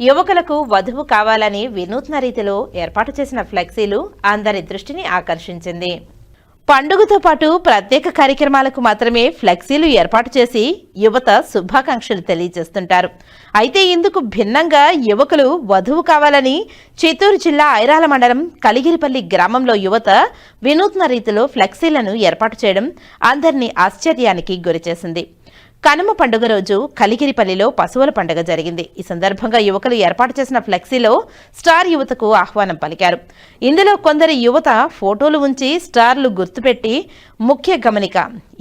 యువకులకు వధువు కావాలని వినూత్న రీతిలో ఏర్పాటు చేసిన ఫ్లెక్సీలు అందరి దృష్టిని ఆకర్షించింది. పండుగతో పాటు ప్రత్యేక కార్యక్రమాలకు మాత్రమే ఫ్లెక్సీలు ఏర్పాటు చేసి యువత శుభాకాంక్షలు తెలియజేస్తుంటారు. అయితే ఇందుకు భిన్నంగా యువకులు వధువు కావాలని చిత్తూరు జిల్లా ఐరాల మండలం కలిగిరిపల్లి గ్రామంలో యువత వినూత్న రీతిలో ఫ్లెక్సీలను ఏర్పాటు చేయడం అందరినీ ఆశ్చర్యానికి గురిచేసింది. కనుమ పండుగ రోజు కలిగిరిపల్లిలో పశువుల పండుగ జరిగింది. ఈ సందర్భంగా యువకులు ఏర్పాటు చేసిన ఫ్లెక్సీలో స్టార్ యువతకు ఆహ్వానం పలికారు. ఇందులో కొందరి యువత ఫోటోలు ఉంచి స్టార్లు గుర్తుపెట్టి ముఖ్య గమనిక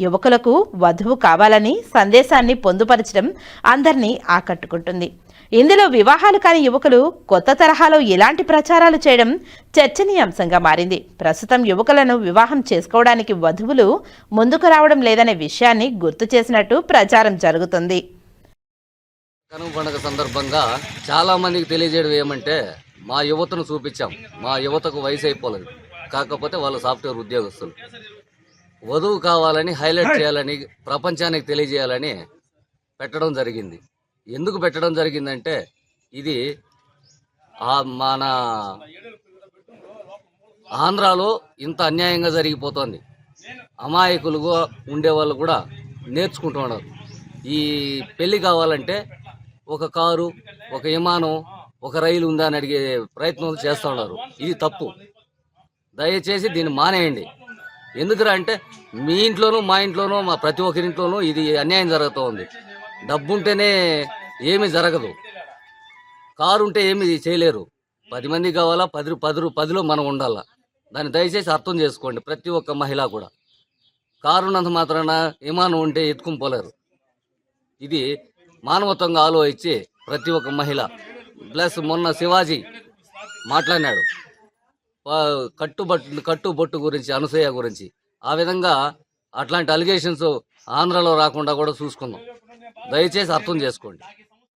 యువకులకు వధువు కావాలని సందేశాన్ని పొందుపరచడం అందరినీ ఆకట్టుకుంటుంది. ఇందులో వివాహాలు కాని యువకులు కొత్త తరహాలో ఇలాంటి ప్రచారాలు చేయడం చర్చనీయాంశంగా మారింది. ప్రస్తుతం యువకులను వివాహం చేసుకోవడానికి వధువులు ముందుకు రావడం లేదనే విషయాన్ని గుర్తు చేసినట్టు ప్రచారం జరుగుతుంది. కనుమ పండుగ సందర్భంగా చాలా మందికి తెలియజేయడం ఏమంటే మా యువతను చూపించాం. మా యువతకు వయసు అయిపోలేదు. కాకపోతే వాళ్ళు సాఫ్ట్వేర్ ఉద్యోగస్తులు. వధువు కావాలని హైలైట్ చేయాలని ప్రపంచానికి తెలియజేయాలని పెట్టడం జరిగింది. ఎందుకు పెట్టడం జరిగిందంటే ఇది ఆ మన ఆంధ్రాలో ఇంత అన్యాయంగా జరిగిపోతోంది. అమాయకులుగా ఉండేవాళ్ళు కూడా నేర్చుకుంటున్నారు. ఈ పెళ్ళి కావాలంటే ఒక కారు ఒక విమానం ఒక రైలు ఉందా అని అడిగే ప్రయత్నం చేస్తూ ఉన్నారు. ఇది తప్పు. దయచేసి దీన్ని మానేయండి. ఎందుకురా అంటే మీ ఇంట్లోనూ మా ఇంట్లోనూ మా ప్రతి ఒక్కరింట్లోనూ ఇది అన్యాయం జరుగుతూ ఉంది డబ్బు ఉంటేనే ఏమీ జరగదు. కారు ఉంటే ఏమి చేయలేరు. పది మంది కావాలా పది పది పదిలో మనం ఉండాలా? దాన్ని దయచేసి అర్థం చేసుకోండి ప్రతి ఒక్క మహిళ కూడా. కారున్నంత మాత్రాన విమానం ఉంటే ఎత్తుకుని పోలేరు. ఇది మానవత్వంగా ఆలోచించి ప్రతి ఒక్క మహిళ. ప్లస్ మొన్న శివాజీ మాట్లాడినాడు. కట్టుబట్టు కట్టుబొట్టు గురించి అనసూయ గురించి. ఆ విధంగా అట్లాంటి అలిగేషన్స్ ఆంధ్రాలో రాకుండా కూడా చూసుకుందాం. దయచేసి అర్థం చేసుకోండి.